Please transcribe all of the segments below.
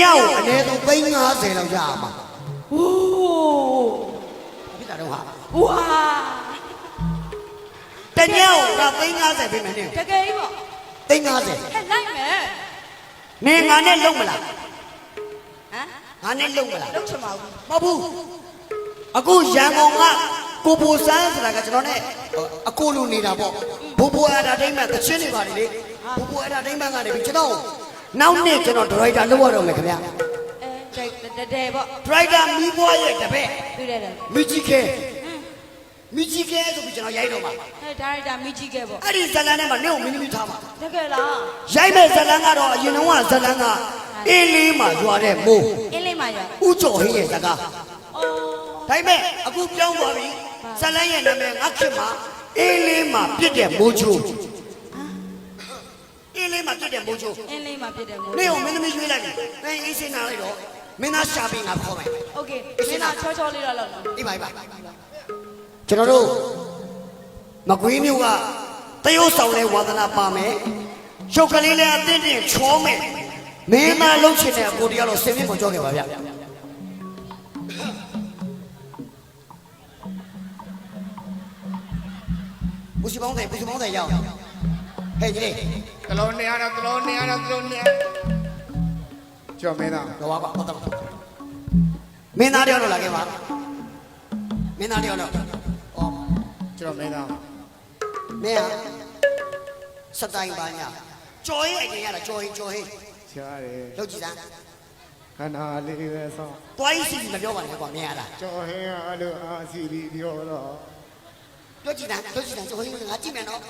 ညောက်အနည်းဆုံး350လောက်ရအောင်ပါဟိုးဖြစ်တာတော့ဟာဝါတညောက်က350ပြင်မယ်နင်တကယ်ကြီးပေါ့350ဟဲ့လိုက်မယ်နင်ငါနဲ့လုံမလားဟမ်ငါနဲ့လုံမလားလောက်ချင်ပါဘူးမဟုတ်ဘူးအခုရန်ကုန်ကကိုပူစန်းဆိုတာကကျွန်တော်နဲ့အကိုလိုနေတာပေါ့ဘူဘူအတာတိုင်းမှာတချင်းနေပါလေလေဘူဘူအတာတိုင်းမှာကနေပြီကျွန်တော် နောက်နေ့ကျွန်တော်ဒရိုက်တာလုပ်ရတော့မယ်ခင်ဗျာအဲတဲတဲပေါ့ဒရိုက်တာမိဘရဲ့တပည့်တွေ့တယ်တယ်မိကြီးခဲမိကြီးခဲဆိုပြီးကျွန်တော်ရိုက်တော့မှာဟဲ့ဒါရိုက်တာမိကြီးခဲ့ပေါ့အဲ့ဒီဇလန်ထဲမှာနင့်ကိုမင်းသမီးထားမှာတကယ်လားရိုက်မဲ့ဇလန်ကတော့အရင်တော့ကဇလန်ကအေးလေးမှာရွာတဲ့မိုးအင်းလေးမှာရဥကျော်ဟင်းရဲ့ဇကားအော်ဒါပေမဲ့အခုပြောင်းသွားပြီဇလန်ရဲ့နာမည်ငါခင်မှာအေးလေးမှာပြစ်တဲ့မိုးချိုး အေးလေးမှာပြစ်တဲ့မိုးချိုး အင်းလေးမှာဖြစ်တယ်မို့ နေ့ကိုမင်းသမီးရွေးလိုက်ပြီအဲအေးစင်းနာလိုက်တော့မင်းသားရှာပြီးငါခေါ်မယ် โอเคမင်းသားချောချောလေးတော့လောက်နော် ဒီပါပါကျွန်တော်တို့မကွေးမျိုးကတရုတ်ဆောင်လဲဝါသနာပါမယ်ရုပ်ကလေးလည်းအသင့်တင်ချောမယ်မင်းသားလှုပ်ချင်တဲ့အကိုတရားတော့ဆင်းမြင့်ကိုကြောက်ခဲ့ပါဗျဘူးစီပေါင်းတယ်ဘူးစီပေါင်းတယ်ရောက် ဟဲ့ကြီးလေးတလုံးနေရတော့တလုံးနေရတော့တလုံးနေကျော်မင်းသားတော့ပါဟုတ်တော့မင်းသားတယောက်တော့လာခဲ့ပါမင်းသားတယောက်တော့ဩကျော်မင်းသားမင်းဟာစတိုင်ပါညာကြော်ရင်အရင်ရတာကြော်ရင်ကြော်ရင်ရှားတယ်လောက်ကြည့်စမ်းခန္ဓာလေးပဲဆောင်းတွိုင်းစီမပြောပါနဲ့ကွာမင်းရတာကျော်ဟင်းအလိုအာစီရီပြောတော့ပြောကြည့်စမ်းပြောကြည့်စမ်းကြော်ရင်ငါကြည့်မယ်နော်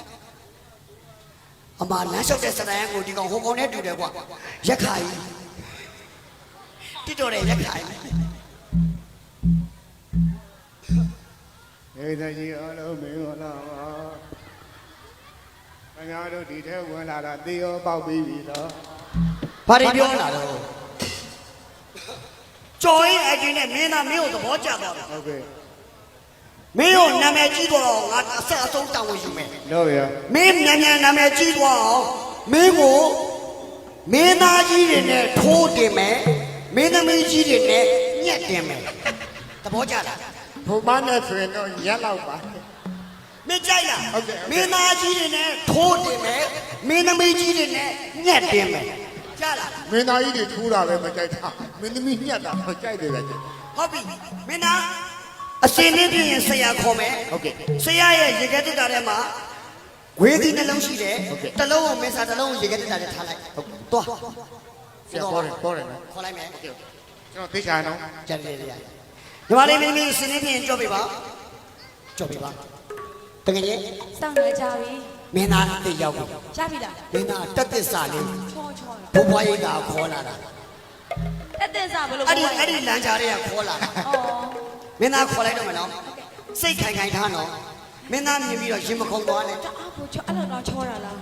အမလမ်းလျှောက်တဲ့စတိုင်ကိုဒီကောင်ဟိုကောင်နဲ့တူတယ်ကွာရက်ခါကြီးတိတော်တယ်ရက်ခါကြီးနေသကြီးအလုံးမင်းတို့လာပါခင်ဗျားတို့ဒီထဲဝင်လာတာသေရောပေါက်ပြီးပြီတော့ဘာတွေပြောလာတော့ကြော်ရင်အရင်နဲ့မင်းသားမင်းကိုသဘောကျသွားတယ်ဟုတ်ကဲ့ မင်းတို့နာမည်ကြီးတော့ငါအဆက်အဆုံးတောင်းဝင်ယူမယ်လို့ရမင်းမြန်မြန်နာမည်ကြီးသွားအောင်မင်းကိုမင်းသားကြီးတွေနဲ့ထိုးတင်မယ်မင်းသမီးကြီးတွေနဲ့ညက်တင်မယ်သဘောကျလားဘုမနဲ့ဆိုရင်တော့ရက်လောက်ပါမင်းကြိုက်လားဟုတ်ကဲ့ဟုတ်ကဲ့မင်းသားကြီးတွေနဲ့ထိုးတင်မယ်မင်းသမီးကြီးတွေနဲ့ညက်တင်မယ်ကြားလားမင်းသားကြီးတွေထူးတာပဲမကြိုက်တာမင်းသမီးညက်တာတော့ကြိုက်တယ်ပဲဟုတ်ပြီမင်းသား အစင်းလေးပြရင်ဆရာခေါ်မယ်ဟုတ်ကဲ့ဆရာရဲ့ရေခဲတက်တာထဲမှာဝေးသီးနှလုံးရှိတယ်ဟုတ်ကဲ့တစ်လုံးကိုမင်းစားတစ်လုံးကိုရေခဲတက်တာထဲထားလိုက်ဟုတ်သွားဆရာပေါ်တယ်ပေါ်တယ်နော်ခေါ်လိုက်မယ်ကျွန်တော်သိချင်အောင်ကြတယ်လေညီမလေးမင်းမင်းစင်းနေပြင်ကြော့ပြပါကြော့ပြပါတကယ်ကြီးစောင့်နေကြပြီမင်းသားတိတ်ရောက်ပြီရပြီလားမင်းသားတက်သစ္စာလေးချောချောဘုဘွားရိတ်တာခေါ်လာတာတက်တက်စားဘလို့အဲ့ဒီအဲ့ဒီလမ်းကြားတွေကခေါ်လာတာအော် မင်းသားခေါ်လိုက်တော့မနော်စိတ်ခိုင်ခိုင်ထားနော်မင်းသားမြင်ပြီးတော့ရင်မခုန်သွားနဲ့တအားကိုချောအဲ့လိုတော့ချောတာလား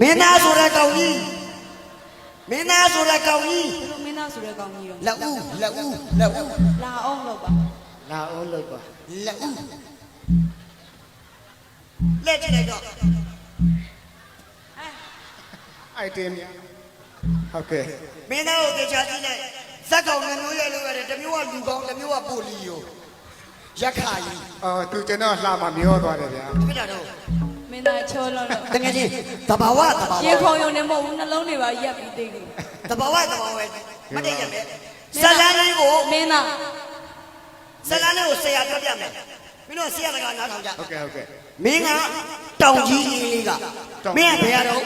မင်းသားဆိုတဲ့ကောင်ကြီးမင်းသားဆိုတဲ့ကောင်ကြီးဘလို့မင်းသားဆိုတဲ့ကောင်းကြီးရောလက်ဦးလက်ဦးလက်ဦးလာအောင်လို့ပါလာအောင်လုပ်ပါလက်ဦးလက်ကြည့်လိုက်တော့အိုက်တင်များဟုတ်ကဲ့မင်းသားကိုတေချာကြည့်လိုက်ဇက်ကောင်မျိုးမျိုးရဲ့လို့ရတယ်တစ်မျိုးကလူကောင်းတစ်မျိုးကပိုလီယို ရက်ခါကြီးအော်သူကျွန်တော်လှမမျောသွားတယ်ဗျာပြတာတော့မင်းသားချောလို့တော့တကယ်ချင်းတဘာဝတဘာဝရေခုံရုံနဲ့မဟုတ်ဘူးနှလုံးတွေပါရက်ပြီးသိတယ်တဘာဝတဘာဝမတည့်ရမယ်ဇလန်းလေးကိုမင်းသားဇလန်းလေးကိုဆရာပြောပြမယ်မင်းတို့ဆရာတကနားထောင်ကြဟုတ်ကဲ့ဟုတ်ကဲ့မင်းကတောင်ကြီးကြီးလေးကမင်းကဘယ်ရတော့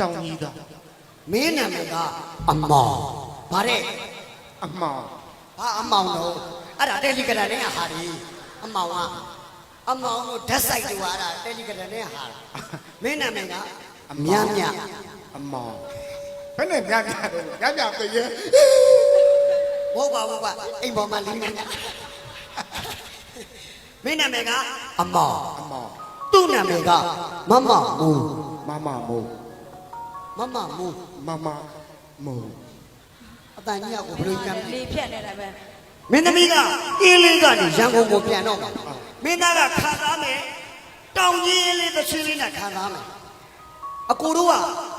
တောင်းကြီးသားမင်းနာမည်ကအမောင်ဗါတဲ့အမောင်ဘာအမောင်တော့ အဲ့ဒါတယ်လီဂရမ်နဲ့ဟာဒီအမောင်ကအမောင်ကိုဓာတ်ဆိုင်တူဟာတာတယ်လီဂရမ်နဲ့ဟာမင်းနာမည်ကမြတ်မြတ်အမောင်ဘယ်နဲ့ညညတယ်ညညပြည့်ရဲ့ဘဟုတ်ပါဘူးကွာအိမ်ပေါ်မှာလင်းနေတာမင်းနာမည်ကအမောင်အမောင်သူ့နာမည်ကမမမူမမမိုးမမမူမမမိုးအတန်ကြီးကကိုဘယ်လိုကြမ်းလေဖြတ်နေတာပဲ မင်းသမီးကအင်းလေးကနေရန်ကုန်ကိုပြန်တော့မှာမင်းသားကခံစားမယ်တောင်ကြီးအင်းလေးတစ်ချင်းလေးနဲ့ခံစားမယ်အကိုတို့က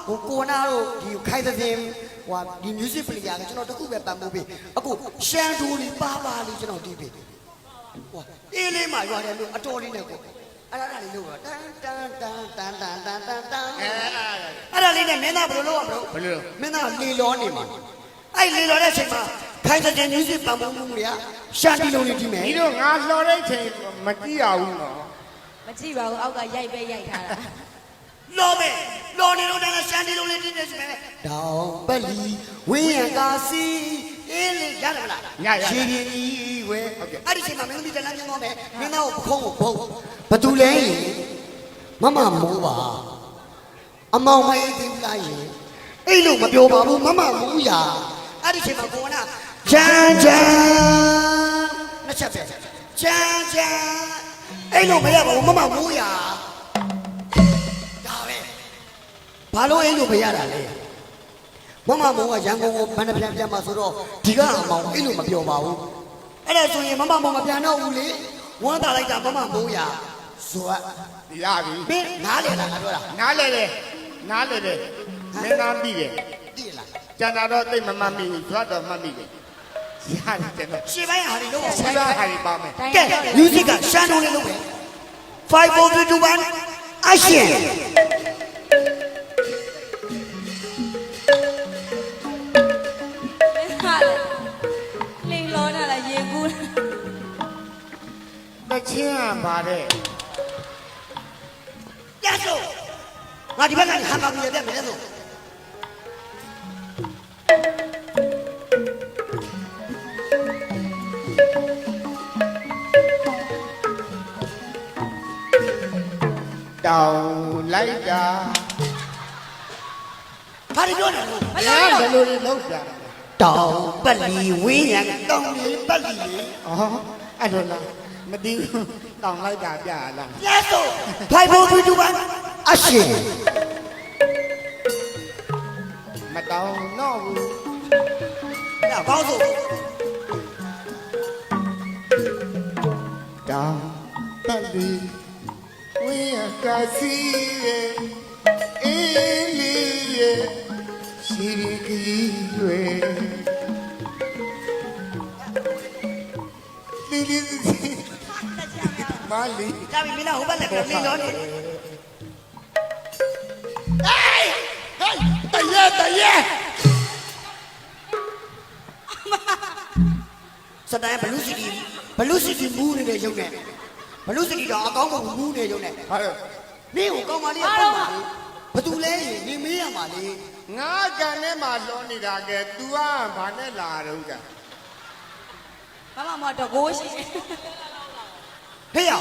ဟိုကိုနာတို့ဒီခိုင်သင်းဟိုဒီ music player ကကျွန်တော်တခုပဲပံ့ပိုးပေးအခုရှန်ဒူလေးပါပါလေးကျွန်တော်တီးပေးဟိုအေးလေးမှရွာတယ်လို့အတော်လေးနဲ့ကိုအဲ့ဒါလေးလို့တန်တန်တန်တန်တန်တန်တန်တန်အဲအဲ့ဒါလေးနဲ့မင်းသားဘယ်လိုလုပ်ရမလို့ဘယ်လိုမင်းသားလေလောနေမှာအဲ့လေလောတဲ့အချိန်မှာ ခိုင်တဲ့ music ပံ့ပိုးမှုတွေကရှန်ဒီလုံးလေးတီးမယ်ဒီတော့ငါလှော်တဲ့ချိန်မကြည့်ရဘူးနော်မကြည့်ပါဘူးအောက်ကရိုက်ပဲရိုက်ထားတာလောမယ်လောနေတော့တန်းရှန်ဒီလုံးလေးတီးနေစမယ်တောင်ပလီဝင်းရံကာစီအေးလေရတယ်မလားရှင်းရင်ကြီးဝဲအဲ့ဒီချိန်မှာမင်းသမီးတန်းပြန်သွားမယ်မင်းသားကိုခုံးကိုဘုံဘသူလဲမမမိုးပါအမောင်မအေးသေးဘူးလားယင်အဲ့လိုမပြောပါဘူးမမမိုးရအဲ့ဒီချိန်မှာကိုကနာ ချမ်းချမ်းနှစ်ချက်ပဲချမ်းချမ်းအဲ့လိုမရပါဘူးမမမိုးရဒါပဲဘာလို့အဲ့လိုမရတာလဲမမမိုးကရန်ကုန်ကိုဘယ်နှပြန်ပြန်มาဆိုတော့ဒီကအမောင်အဲ့လိုမပြောပါဘူးအဲ့ဒါဆိုရင်မမမိုးမပြန်တော့ဘူးလေဝမ်းသာလိုက်တာမမမိုးရဇွတ်ရပြီမင်းနားလေလားငါပြောတာနားလေတယ်နားလေတယ်မင်းသားပြီးတယ်သိလားကျန်တာတော့သိမမှတ်မိဘူးကျွတ်တော့မှတ်မိတယ် ရတယ်တဲ့ရှေ့ပိုင်းဟာဒီတော့ဆရာဟာဒီပါမယ်တိုင်းကဲတော့တယ် music ကရှမ်းတုံးလေးလုပ်မယ်5 4 3 2 1 action မင်းဟာလေလိန်လောနေလားရေကူးတချင်းကပါတဲ့ရစို့ငါဒီဘက်ကနေဟန်ပါဘူးရပြမယ်လို့ တောင်းလိုက်တာဘာတွေပြောနေလို့မညာလို့ဘယ်လိုလဲလောက်တာတောင်ပတ်လီဝင်းရံတောင်လီပတ်လီလေอ๋อအဲ့လိုလားမသိဘူးတောင်းလိုက်တာပြရလားရစို့5 4 3 2 1 action မတောင်းတော့ဘူးညကောင်းစို့တောင်းပတ်လီဝ င်းရကာစီရဲ့အေးလေးရဲ့ရှိရကြီးရွယ်ဒီဒီဒီမာလီကြပြီမင်းလားဟိုဘက်လည်းလီလောနေဟေးဟေးတရက်တရက်စတိုင်းဘလူးစီတီဘလူးစီတီမူးနေတဲ့ရုပ်နဲ့ဘလူးစီတီတော့အကောင်းမမူးနေတဲ့ရုပ်နဲ့ဟာလို့ မင်းကိုကောင်းပါလေပတ်ပါလေဘသူလဲနေမေးရမှာလေငါကန်ထဲမှာလောနေတာကဲ तू ကဘာနဲ့လာတော့ကမမမတော့ကိုရှိဟေးရ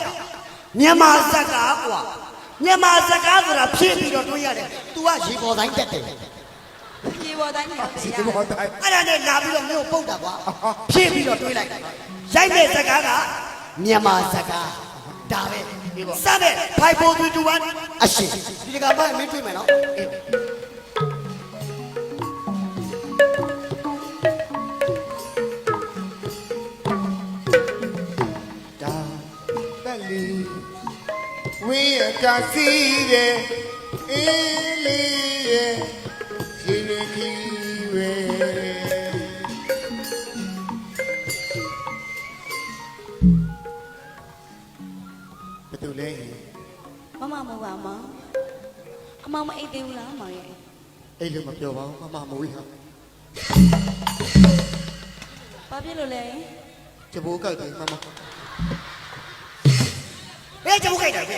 မြန်မာစကားကွာမြန်မာစကားဆိုတာဖြည့်ပြီးတော့တွေးရတယ် तू ကရေပေါ်တိုင်းတက်တယ်ပြေပေါ်တိုင်းနေတယ်ဒီဘောတိုင်းအဲ့ဒါနဲ့လာပြီးတော့မျိုးပုတ်တာကွာဖြည့်ပြီးတော့တွေးလိုက်ရိုက်တဲ့စကားကမြန်မာစကားဒါပဲ စတဲ့5 4 3 2 1အရှင်ဒီကဘာမင်းတွေးမယ်နော်ဒါတက်လီဝင်းရကာစီတဲ့အေးလေးရဲ့ရှိ အမမအိတ်သေးဘူးလားမောင်ရဲ့အဲ့လိုမပြောပါဘူးမမမိုးရဘာဖြစ်လို့လဲချဘိုးကောက်တယ်မမဘယ်ကြိုးခိုက်တယ်ဗျ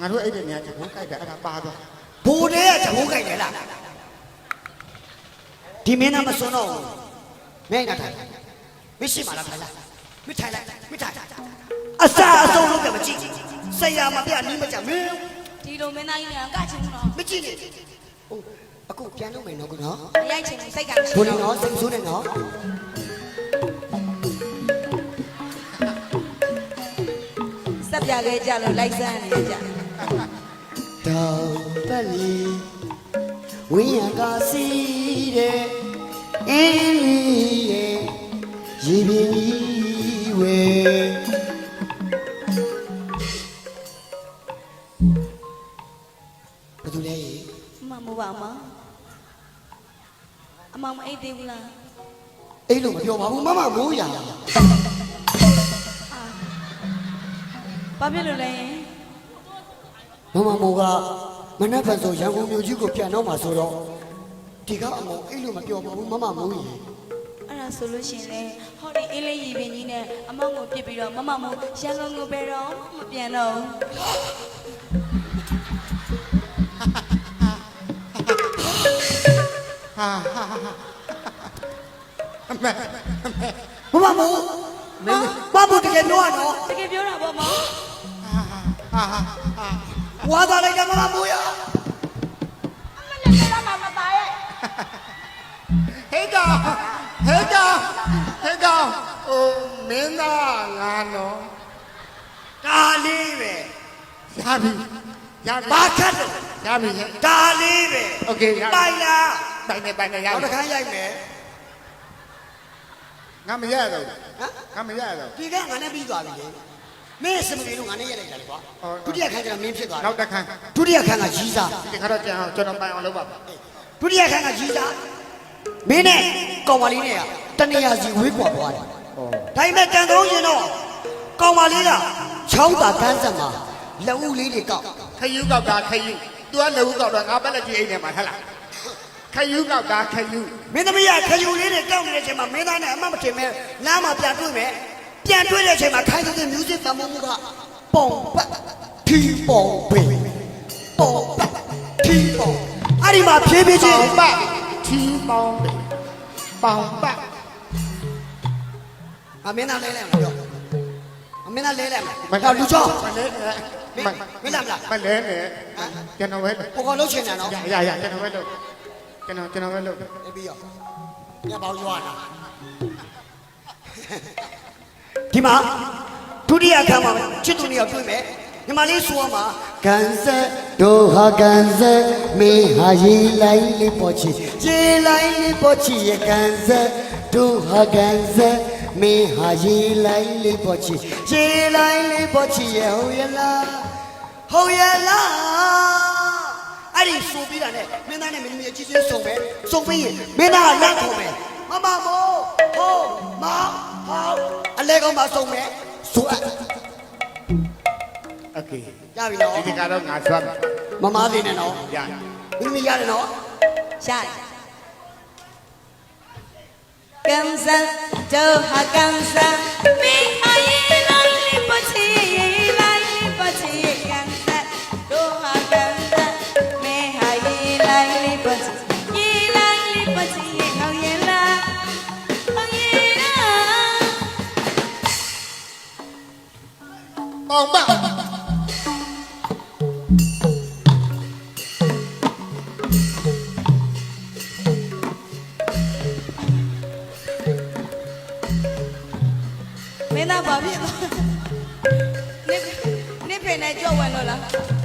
ငါတို့အဲ့ဒီနေရာချဘိုးကောက်တယ်အဲ့ဒါပါသွားဘူတဲ့ကကြိုးခိုက်တယ်လားဒီမင်းသားမစွန်းတော့ဘူးမင်းကထိုင်မရှိမှလားထိုင်လားမထိုင်လိုက်မထိုင်အစာအဆုံးလုပ်တယ်မကြည့်ဆရာမပြနီးမကြမင်းဒီ လိုမင်းသားကြီးကကချင်တော့မကြည့်နဲ့ဟုတ်အခုပြန်လုပ်မယ်နော်ကွနော်မရိုက်ချင်ဘူးစိတ်ကမရှိဘိုးလတော့င်းနော်စိတ်ဆိုးနေနော်စက်ပြခဲ့ကြလို့လိုက်စမ်းနေကြတောင်ပတ်လီဝင်းရကာစီတဲ့အင်းလီရဲ့ရေပြင်းကြီးဝဲ ဘယ်သူလဲမမမပါမအမဘူးလားအဲ့လိုမပြောပါဘူးမမမိုးရဘာဖြစ်လို့လဲမမမိုးကမနက်ဖြန်ဆိုရန်ကုန်မြို့ကြီးကိုပြန်တော့မှာဆိုတော့ဒီကအမောအဲ့လိုမပြောပါဘူးမမမိုးရအဲ့ဒါဆိုလို့ရှရင်လေဟောဒီအင်းလေးရီပင်ကြီးနဲ့အမောက်ကိုပြစ်ပြီးတော့မမမို့ရန်ကုန်ကိုပဲတော့မပြန်တော့ဘူး ဟာဟာဟာအမေ မမမိုးမမမိုးတကယ်ပြောရတော့ တကယ်ပြောတာပေါ့မောင် ဟာဟာဟာ ဝါသားလိုက်တယ်မမမိုးရ ဟေးကောင်ဟေးကောင်ဟေးကောင်ဟိုမင်းသားငါနော် ဒါလေးပဲ ရပြီရပြီ ဘာခတ်တော့ ရပြီဟဲ့ ဒါလေးပဲ โอเคရပြီ ပိုင်လား ပိုင်နေပိုင်နေရနောက်ပြီတစ်ခါရိုက်မယ်ငါမရတော့ဟမ်ငါမရတော့ဒီကငါနဲ့ပြီးသွားပြီလေမင်းစမလေးတို့ငါနဲ့ရိုက်လိုက်တာလေကွာဟုတ်ဒုတိယခန်းကျတော့မင်းဖြစ်သွားတယ်နောက်တစ်ခါဒုတိယခန်းကကြီးစားဒီခါတော့ကြံအောင်ကျွန်တော်ပိုင်အောင်လုပ်ပါမယ်ဒုတိယခန်းကကြီးစားမင်းနဲ့ကောင်မလေးနဲ့ကတနေရာစီဝေးကွာသွားတယ်ဟောဒါပေမဲ့တန်သုံးရင်တော့ကောင်မလေးကချောင်းသာတန်းဆက်မှာလက်ဦးလေးတွေကောက်ခယူကောက်တာခယူ तू ကလည်းဦးကောက်တော့ငါပဲလက်ကြည့်အိမ်ထဲမှာဟဲ့လား ခယူကောက်တာခယူမင်းသမီးကခယူလေးတွေကောက်နေတဲ့အချိန်မှာမင်းသားနဲ့အမတ်မတင်မဲ့လမ်းမှာပြန်တွေ့မယ်ပြန်တွေ့တဲ့အချိန်မှာခိုင်းတဲ့ music တမုံမှုကပုံပတ်ထီပုံပေပုံပတ်ထီပုံအဲ့ဒီမှာဖြည်းဖြည်းချင်းပေါင်ပတ်ထီပေါင်ပေပေါင်ပတ်အမင်းသားလဲလဲမပြောအမင်းသားလဲလဲမတော့လူချောင်းမလဲနဲ့မမင်းလာမလားမလဲနဲ့ကျွန်တော်ပဲကိုကောင်လုံးချင်တယ်နော်ရရရကျွန်တော်ပဲလုပ် ကျွန်တော်ကျွန်တော်ပဲလုပ်အေးပြီးရောညပေါင်းရွာတာဒီမှာဒုတိယခန်းမှာချစ်သူနှစ်ယောက်တွေ့မယ်ညီမလေးဆိုရမှာကန်ဆက်ဒိုဟာကန်ဆက်မေဟာရီလိုက်လေးပေါ်ချီခြေလိုက်လေးပေါ်ချီရကန်ဆက်ဒိုဟာကန်ဆက်မေဟာရီလိုက်လေးပေါ်ချီခြေလိုက်လေးပေါ်ချီရဟုတ်ရလားဟုတ်ရလား အဲ့ဒီဆိုပြီးတာနဲ့မင်းသားနဲ့မင်းသမီးအချင်းချင်းစုံပဲစုံပြီးရင်မင်းသားကလက်ခုံမယ်မမမို့ဟိုမဟောအလဲကောင်မစုံမယ်ဆိုအပ် โอเค ရပြီနော် ဒီတကတော့ငါဆွတ်မယ် မမသေးနဲ့နော် ရ မင်းသမီးရတယ်နော် ရတယ်ကန်ဆန်ဒို ပေါင်ပတ်မင်းသားဘာဖြစ်သွားနစ်နစ်ဖေနဲ့ကြောက်ဝင်လို့လား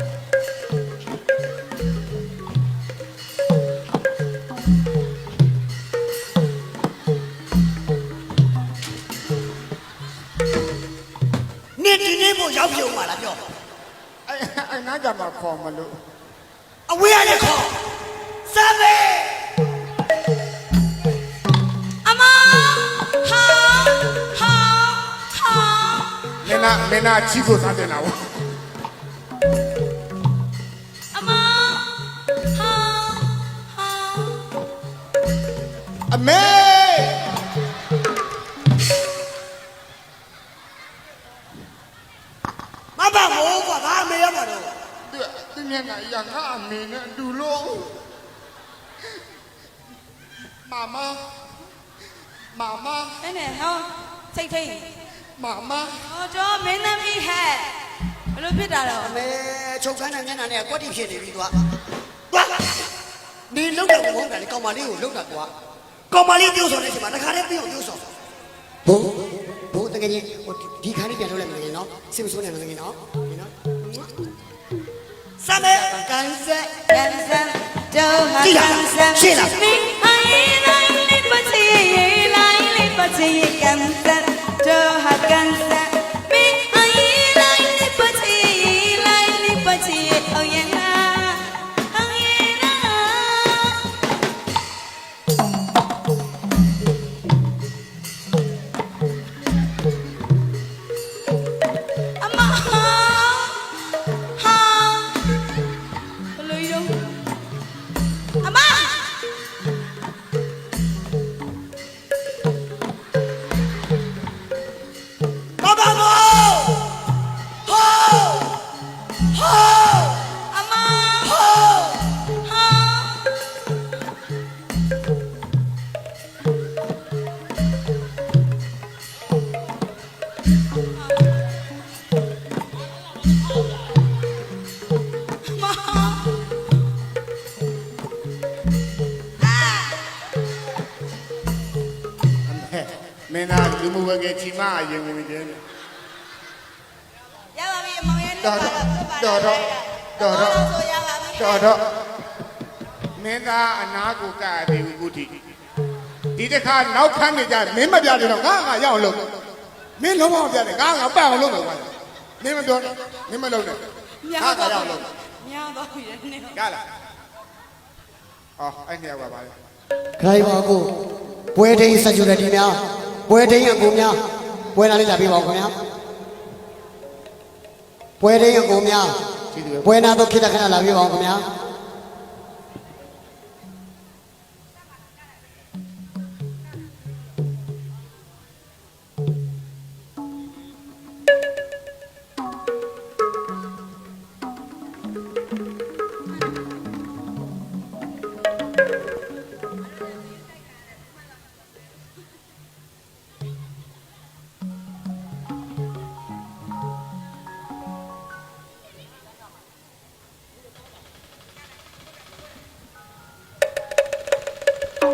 အဲငါကြမှာခေါ်မလို့အဝေးရတဲ့ခေါ်စမ်းပဲအမဟာဟာဟာမင်းနာမင်းနာချီကိုစားတင်တာဗောအမဟာဟာအမေမ အမေနဲ့အတူလို့မမမမအဲ့နဲ့ဟောစိတ်ထိတ်မမဟောတော့မင်းသမီးဟဲ့ဘလို့ဖြစ်တာတော့အမေချုပ်ခန်းတဲ့မျက်နှာနဲ့ကွက်တိဖြစ်နေပြီကွာသွားနေလောက်တော့မဟုတ်တာလေကောင်မလေးကိုလောက်တာကွာကောင်မလေးပြုတ်ဆောင်နေချိန်မှာတခါတည်းပြုတ်ပြုတ်ဆောင်ဘိုးဘိုးတကယ်ကြီးဟိုဒီခါလေးပြန်လုပ်လိုက်မလို့နော်စိတ်မဆိုးနဲ့မလို့နော်ဒီနော်စမ်းမယ်ကန်ဆက်ကန် ဆန်ဒိုဟာကြည့်လားကန်ဆန်ရှင်းလားမင်းအယေလိုက်လေးပချီယေ မင်းသားလူမှုဝကချီမအရင်ဝင်ကျင်းရပါပြီအမောင်ရဲ့နှစ်ပါတော်တော့တော့တော်တော့တော်တော့ဆိုရပါပြီတော်တော့မင်းသားအနာကိုကရသေးဘူးကုတိဒီတစ်ခါနောက်ခန်းနေကြမင်းမပြတယ်တော့ငါငါရအောင်လုပ်မင်းလုံးဝမပြတယ်ငါငါပတ်အောင်လုပ်မယ်ကွာမင်းမပြောနဲ့မင်းမလုပ်နဲ့မြောငါက်ငါတော့ရအောင်လုပ်မြောက်တော့ပြီနည်းရလားအော်အဲ့နေရာပါပါလေခရိုင်ပါကိုပွဲထိန်ဆက်ကျူတဲ့ဒီများ ပွဲထိန်အကူများပွဲလာလေးလာပြပါဦးခင်ဗျာပွဲထိန်အကူများကြည့်သူပဲပွဲနာတော့ခိတခဏလာပြပါဦးခင်ဗျာ ရှ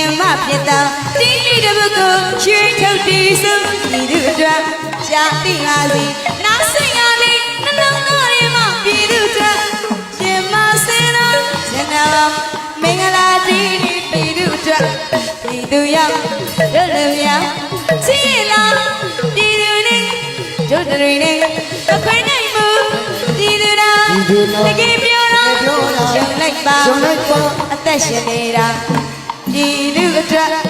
င်မဖြစ်တာတိတိတပုတ်ကိုချွေးထုတ်တီးစုဤသူအတွက်ရှားတိပါစီ ပြည်သူရောက်တို့လူများချီလာပြည်သူနဲ့တို့တွေနဲ့အခွင့်နိုင်မှုပြည်သူတော်တကယ်ပြောတော့ရုံလိုက်ပါရှင်လိုက်ပါအသက်ရှင်နေတာပြည်သူအတွက်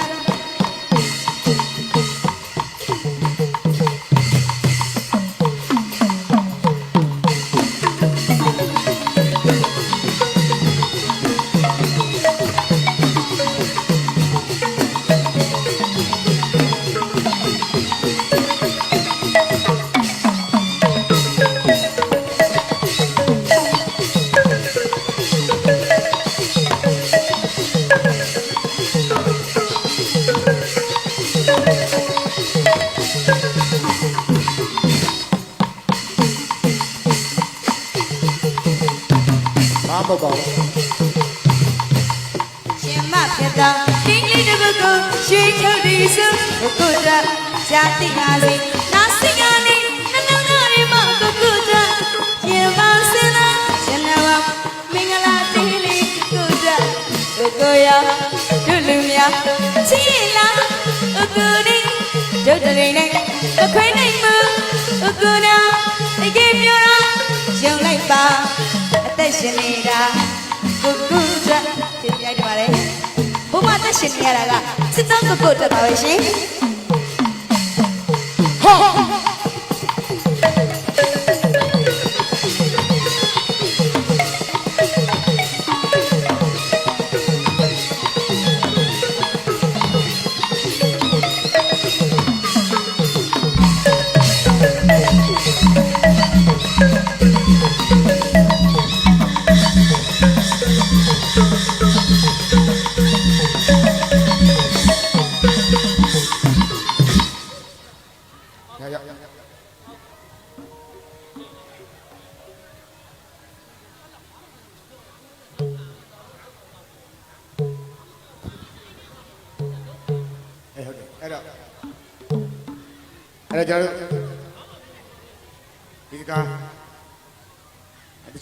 ဟုတ်ပါဘူးရှင်မဖြစ်တာဒီကလေးတစ်ပုဒ်ကိုရွှေထုတ်ဒီစုကိုကိုတက်ရှားတိပါစေနားစင်ကနေနှလုံးသားထဲမှာကိုကိုတက်ရှင်မစင်တာရှင်တော်မင်္ဂလာတီးလေးကိုတက်ကိုကိုရတို့လူများချီလာကိုကိုနေတို့တွေနဲ့အခွင့်နိုင်မှုကိုကိုနာတကယ်ပြောတာရုံလိုက်ပါ အသက်ရှင်နေတာကိုကိုတက်တင်ပြကြပါလေဘုမအသက်ရှင်နေရတာကစစ်တောင်းကိုကိုတက်ပါပဲရှင်ရ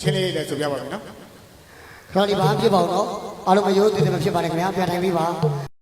ချင်းလေးလည်းဆိုပြပါမယ်နော်ခရိုင်ပါဖြစ်ပါဦးနော်အားလုံးမရိုးသေးသေးမဖြစ်ပါနဲ့ခင်ဗျာပြန်ထိုင်ပြီးပါ